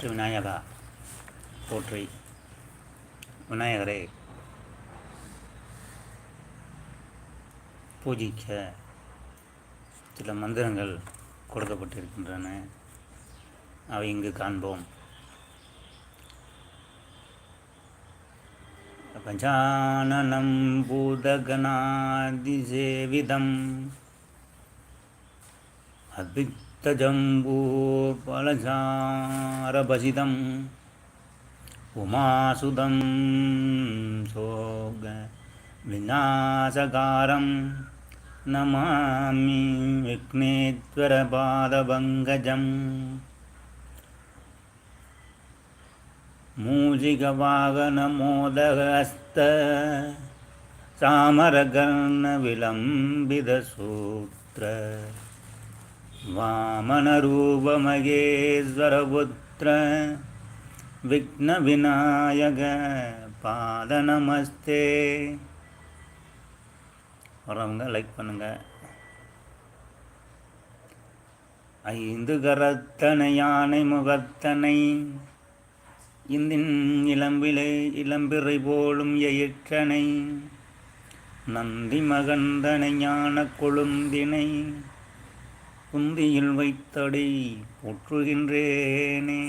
எண்ணற்ற விநாயகா போற்றி. விநாயகரை. பூஜிக்க சில மந்திரங்கள் கொடுக்கப்பட்டிருக்கின்றன. அவை இங்கு காண்போம். பஞ்சானனம் பூதகணாதிசேவிதம் தஜம்பூர்பலசாரபசிதம் உமாசுதம் சோக விநாசகாரம் நமாமி விக்னேத்வரபாதபங்கஜம் மூஜிகவாகனமோதகஸ்த சாமரகர்ண விளம்பித சூத்திர वामनरूपमहेश्वरपुत्र विघ्नविनायक பாதநமஸ்தே வரவங்க லைக் பண்ணுங்க ஐந்து கரத்தனை யானை முகத்தனை இந்தின் இளம்பிலை இளம்பிறை போலும் எயிற்றனை நந்தி மகந்தனை ஞான கொழுந்தினை குந்தியில் வைத்தடி போற்றுகின்றேனே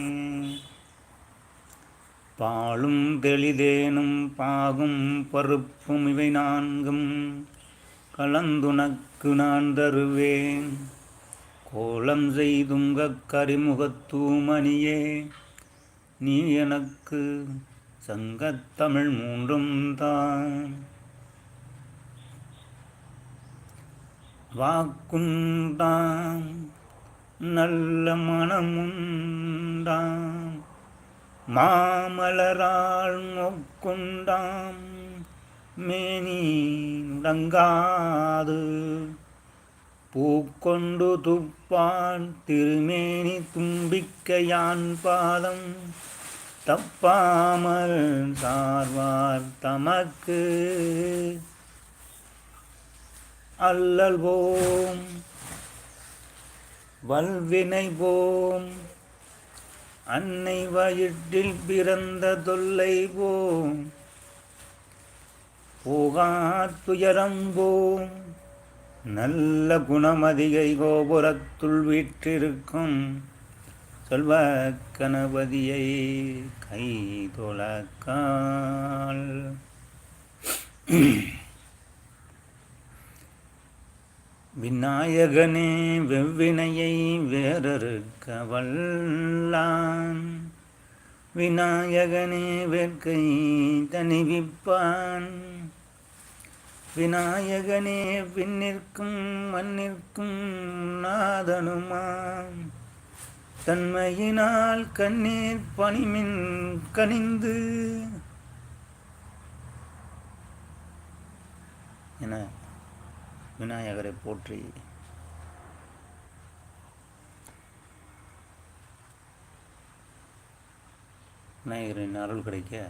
பாலும் தெளிதேனும் பாகும் பருப்பும் இவை நான்கும் கலந்துனக்கு நான் தருவேன். கோலம் செய்துங்க கரிமுகத்தூமணியே நீ எனக்கு சங்கத்தமிழ் மூன்றும் தான். வாக்குண்டாம் நல்ல மனமுண்டாம். மாமலரால் நோக்குண்டாம் மேனி முடங்காது. பூக்கொண்டு துப்பான் திருமேனி தும்பிக்கையான் பாதம் தப்பாமல் சார்வார் தமக்கு. அல்லல்வோம். வல்வினை போம் அன்னை வயிற்றில் பிறந்த தொல்லை போம் போகா நல்ல குணமதிகை கோபுரத்துள் வீற்றிருக்கும் சொல்வ கணபதியை கை தொழக்கால் விநாயகனே வெவ்வினையை வேறறுக்க வல்லான் விநாயகனே வேட்கை தணிவிப்பான். விநாயகனே விண்ணிற்கும் மண்ணிற்கும் நாதனுமாம் தன்மையினால் கண்ணீர் பணிமின் கனிந்து. என விநாயகரை போற்றி. விநாயகரின் அருள் கிடைக்க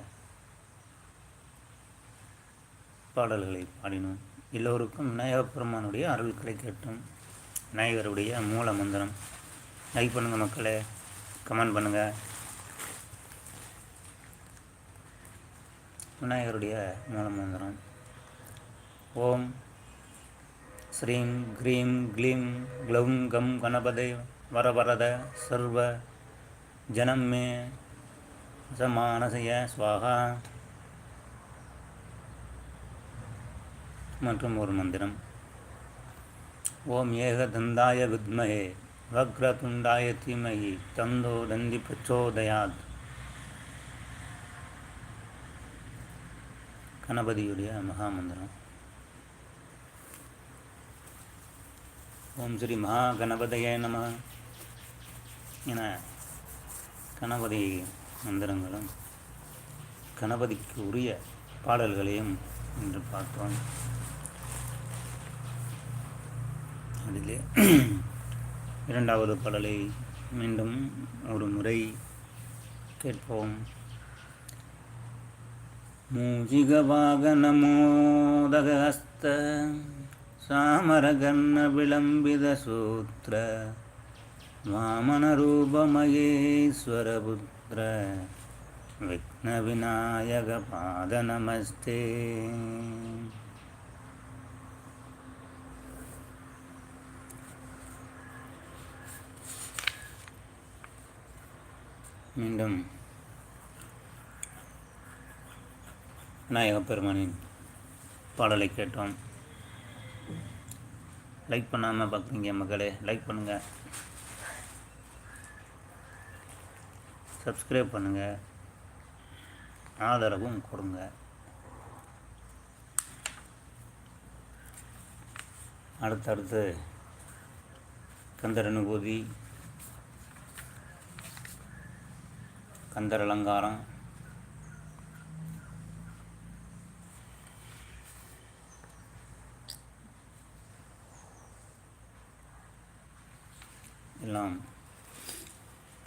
பாடல்களை பாடினோம். எல்லோருக்கும் விநாயகர் பெருமானுடைய அருள் கிடைக்கட்டும். விநாயகருடைய மூல மந்திரம். லைக் பண்ணுங்கள் மக்களே. கமெண்ட் பண்ணுங்கள் விநாயகருடைய மூல மந்திரம். ஓம் ஸ்ரீம் க்ரீம் க்ளீம் க்ளௌம் கம் கணபதே வரவரத சர்வ ஜனம் மே சமானசய ஸ்வாகா. மற்றும் ஒரு மந்திரம். ஓம் ஏகதந்தாய வித்மகே வக்ரதுண்டாய தீமகி தந்தோ தந்தி பிரச்சோதயாத். கணபதியுடைய மகாமந்திரம் ஓம் ஸ்ரீ மகா கணபதையே நம. என கணபதி மந்திரங்களும் கணபதிக்கு உரிய பாடல்களையும் இன்று பார்த்தோம். அதிலே இரண்டாவது பாடலை மீண்டும் ஒரு முறை கேட்போம். மூஜிக வாகனமோதகஸ்த விளம்பித சூத்திர वामनरूपमहेश्वरपुत्र विघ्नविनायकपादनमस्ते மீண்டும் விநாயகப் பெருமானின் பாடலை கேட்டோம் லைக் பண்ணாமல் பார்க்குறீங்க மக்களே லைக் பண்ணுங்கள் சப்ஸ்கிரைப் பண்ணுங்கள் ஆதரவும் கொடுங்க. அடுத்தடுத்து கந்தர் அனுபூதி கந்தர் அலங்காரம்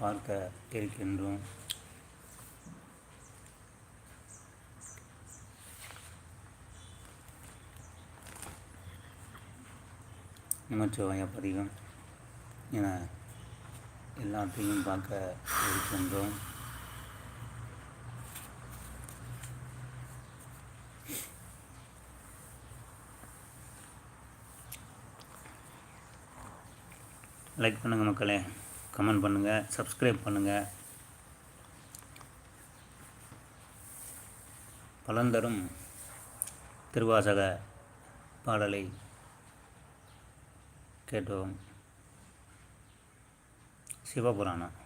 பார்க்க இருக்கின்றோம். நமச்சிவாய பதிகம் என எல்லாத்தையும் பார்க்க இருக்கின்றோம். லைக் பண்ணுங்கள் மக்களே. கமெண்ட் பண்ணுங்கள் சப்ஸ்கிரைப் பண்ணுங்கள் பலந்தரும் திருவாசக பாடலை கேட்டோம். சிவபுராணம்.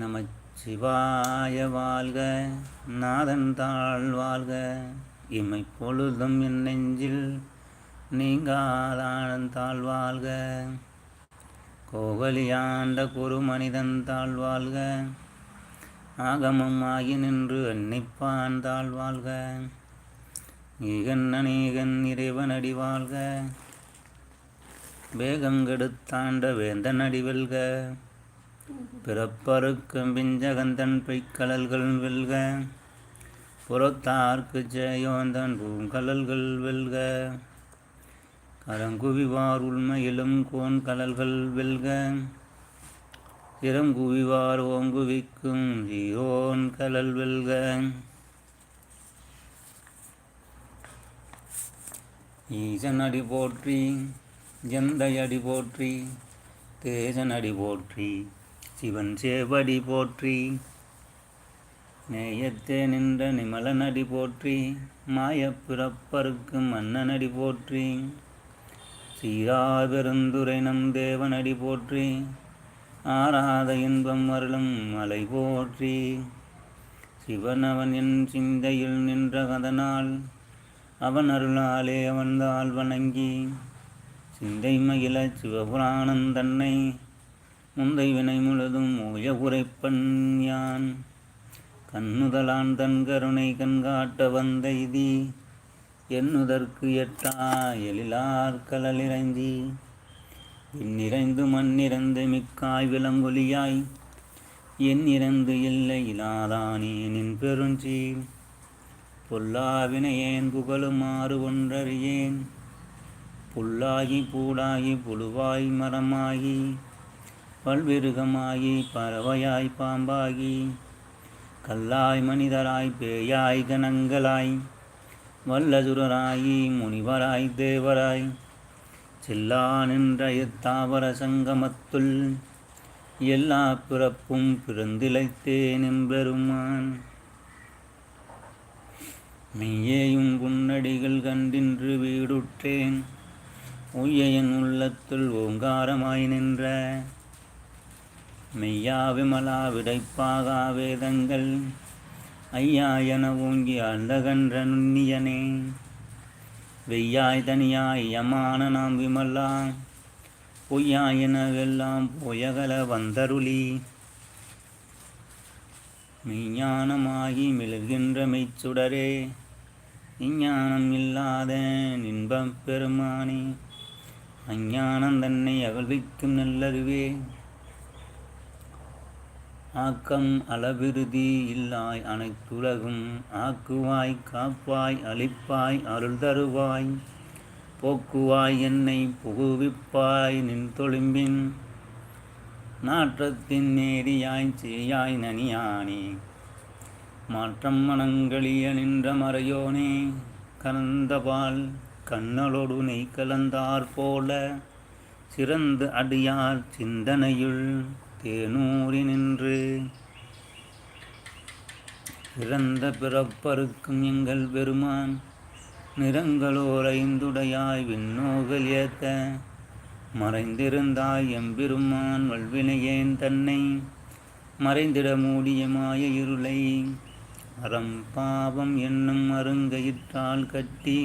நமச்சிவாய வாழ்க நாதன் தாழ் வாழ்க. இமை பொழுதும் என் நெஞ்சில் நீங்காதான் தாழ்வாழ்க. கோகலியாண்ட குரு மனிதன் தாழ்வாழ்க. ஆகமம் ஆகி நின்று அன்னிப்பான் தாழ்வாழ்க. ஈகன் அநேகன் இறைவன் அடிவாழ்க வேகங்கெடுத்தாண்ட வேந்தன் அடிவெல்க பிறப்பருக்கும் பிஞ்சகந்தன் பொய்க்கலல்கள் வெல்க. புறத்தார்க்கு ஜெயோந்தன் பூங்கலல்கள் வெல்க. கரங்குவிவார் உள்மையிலும் கோன் கலல்கள் வெல்க. இறங்குவிவார் ஓங்குவிக்கும் ஈரோன் கலல் வெல்க. ஈசன் அடி போற்றி ஜந்தை அடி போற்றி தேசன் அடி போற்றி சிவன் சேவடி போற்றி நேயத்தே நின்ற நிமலனடி போற்றி மாயப் பிறப்பருக்கு மன்னனடி போற்றி சீராபெருந்துரை நம் தேவனடி போற்றி ஆராத இன்பம் அருளும் மலை போற்றி. சிவன் அவன் என் சிந்தையில் நின்ற கதனால் அவன் அருளாலே அவன்தால் வணங்கி சிந்தை மகிழ சிவபுராணந்தன்னை முந்தை வினை முழுதும் ஓய உரைப்பன் யான். தன்னுதலான் தன் கருணை கண்காட்ட வந்த இதி எண்ணுதற்கு எட்டா எழிலார் கலலிறைந்தி. விண்ணிறைந்து மண்ணிறந்து மிக்காய் விலங்கொலியாய் என் இறந்து இல்லை இலாதானே நின் பெருஞ்சீர். பொல்லாவினையேன் புகழுமாறு ஒன்றறியேன். புல்லாகி பூடாகி புழுவாய் மரமாகி பல்விருகமாகி பறவையாய் பாம்பாகி கல்லாய் மனிதராய் பேயாய் கணங்களாய் வல்லதுரராய் முனிவராய் தேவராய் செல்லா நின்ற எத்தாவர சங்கமத்துள் எல்லா பிறப்பும் பிறந்திழைத்தேன் எம்பெருமான் மெய்யேயும் குன்னடிகள் கண்டின்று வீடுற்றேன் உய்யன் உள்ளத்துள் ஓங்காரமாய் நின்ற மெய்யா விமலா விடைப்பாகா வேதங்கள். ஐயா என ஓங்கி அந்தகன்ற நுண்ணியனே. வெய்யாய் தனியாய் யமான நாம் விமலா. பொய்யாயனவெல்லாம் பொயகல வந்தருளி. மெய்ஞானமாகி மிளகின்ற மெய்ச்சுடரே. இஞ்ஞானம் இல்லாத இன்பம் பெருமானே. அஞ்ஞானம் தன்னை அகழ்விக்கும் நல்லறிவே ஆக்கம் அளவிருதி இல்லாய் அனைத்துலகும். ஆக்குவாய் காப்பாய் அழிப்பாய் அருள் தருவாய். போக்குவாய் என்னை புகுவிப்பாய் நின் தொழும்பின். நாற்றத்தின் நேரியாய் செய்யாய் நனியானே. மாற்றம் மனங்களிய நின்ற மறையோனே. கலந்தபால் கண்ணலோடு நெய் கலந்தார் போல. சிறந்து அடியார் சிந்தனையுள் தேனூறி நின்று இறந்த பிறப்பருக்கும் எங்கள் பெருமான் நிறங்களோர் ஐந்துடையாய் விண்ணோகல் ஏத்த மறைந்திருந்தாய் எம்பெருமான் வல்வினையேன் தன்னை மறைந்திட மூடிய மாய இருளை அறம் பாவம் என்னும் அருங்கயிற்றால் கட்டி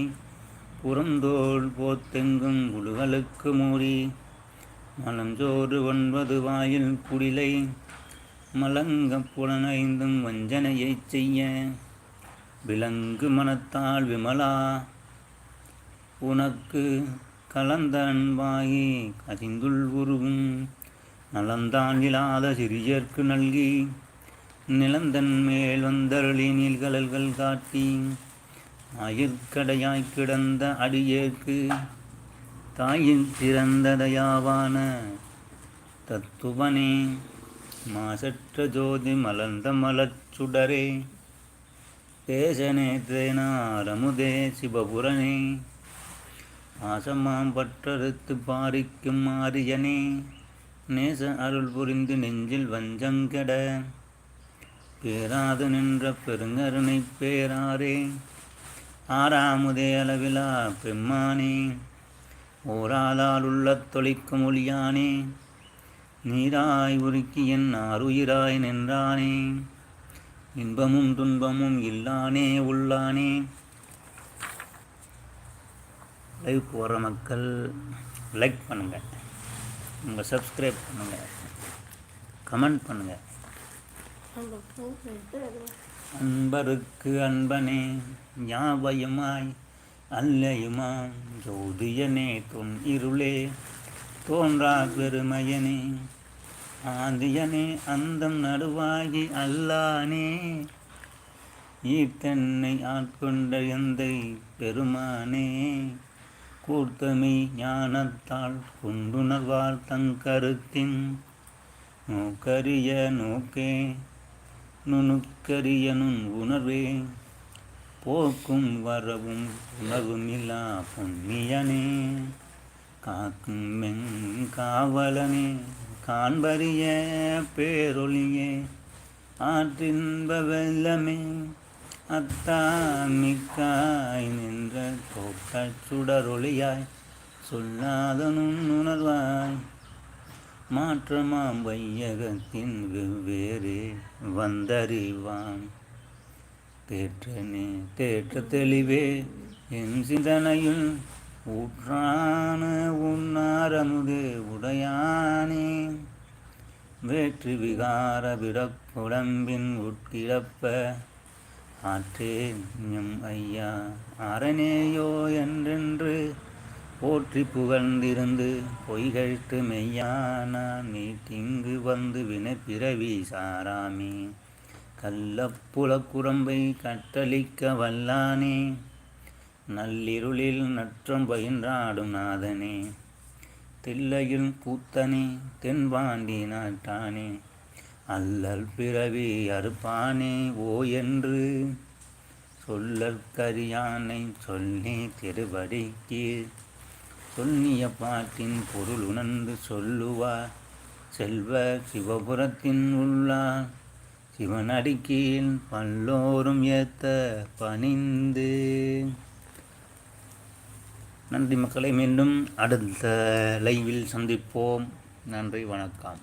புறந்தோள் போத்தெங்கும் குழுகளுக்கு மூடி மலஞ்சோறு ஒன்பது வாயில் குடிலை மலங்க புலனைந்தும் வஞ்சனையைச் செய்ய. விலங்கு மனத்தால் விமலா உனக்கு கலந்த அன்பாகி கசிந்துள் உருவும். நலந்தான் இல்லாத சிறியர்க்கு நல்கி நிலந்தன் மேல் வந்தருளி நீள்கலல்கள் காட்டி. ஆயிற்கடையாய் கிடந்த அடியேற்கு தாயின் சிறந்ததையாவான தத்துவனே மாசற்ற ஜோதி மலர்ந்த மலச்சுடரே தேசனே தேனாரமுதே சிவபுரனே பாசமாம் பற்றறுத்து பாரிக்கும் ஆரியனே நேச அருள் புரிந்து நெஞ்சில் வஞ்சங்கெட பேராது நின்ற பெருங்கருணை பேராரே ஆறாமுதே அளவிலா பெம்மானே. ஓராளால் உள்ள தொழிக்கும் ஒளியானே நீராய் உருக்கி என் ஆறுயிராய் நின்றானே. இன்பமும் துன்பமும் இல்லானே உள்ளானே. லைவ் போகிற மக்கள் லைக் பண்ணுங்கள் உங்கள் சப்ஸ்கிரைப் பண்ணுங்கள் கமெண்ட் பண்ணுங்கள் அன்பருக்கு அன்பனே ஞாபகமாய். அல்லையுமாம் ஜோதியனே தொன் இருளே தோன்றா பெருமையனே. ஆதியனே அந்தம் நடுவாகி அல்லானே. ஈர்த்தன்னை ஆட்கொண்ட எந்தை பெருமானே. கூர்த்தமை ஞானத்தால் கொண்டுணர்வார் தங்கருத்தின் நோக்கரிய நோக்கே நுணுக்கரிய நுண் உணர்வே. போக்கும் வரவும் உணர்வும் இல்லா பொன்னியனே. காக்கும் மென் காவலனே காண்பறிய பேரொழியே. ஆற்றின்ப வெள்ளமே அத்தாமிக்காய் நின்ற தோக்கச் சுடரொளியாய் சொல்லாதனும் உணர்வாய். மாற்றமாம் வையகத்தின் வெவ்வேறு வந்தறிவான் தேற்றனே தேற்ற தெளிவே என் சிந்தனையும் ஊற்றான உன்னாரமுதே உடையானே. வேற்று விகார விடப்புடம்பின் உட்கிழப்ப ஆற்றேன் எம் ஐயா அரணேயோ என்றென்று போற்றி புகழ்ந்திருந்து பொய்கழ்த்து மெய்யானான் நீ திங்கு வந்து வினை பிறவி சாராமே. கள்ளப்புலக்குரம்பை கட்டளிக்க வல்லானே நள்ளிருளில் நற்றம் பயின்றாடும் நாதனே தில்லையில் கூத்தனே தென்பாண்டி நாட்டானே அல்லல் பிறவி அறுப்பானே ஓ என்று சொல்லற்கரியானை சொல்லி திருவடிக்கு சொல்லிய பாட்டின் பொருள் உணர்ந்து சொல்லுவார் செல்வ சிவபுரத்தின் உள்ளார். சிவனடிக்கீழ் பல்லோரும் ஏத்த பணிந்து. நன்றி மக்களை மீண்டும் அடுத்த லைவில் சந்திப்போம். நன்றி வணக்கம்.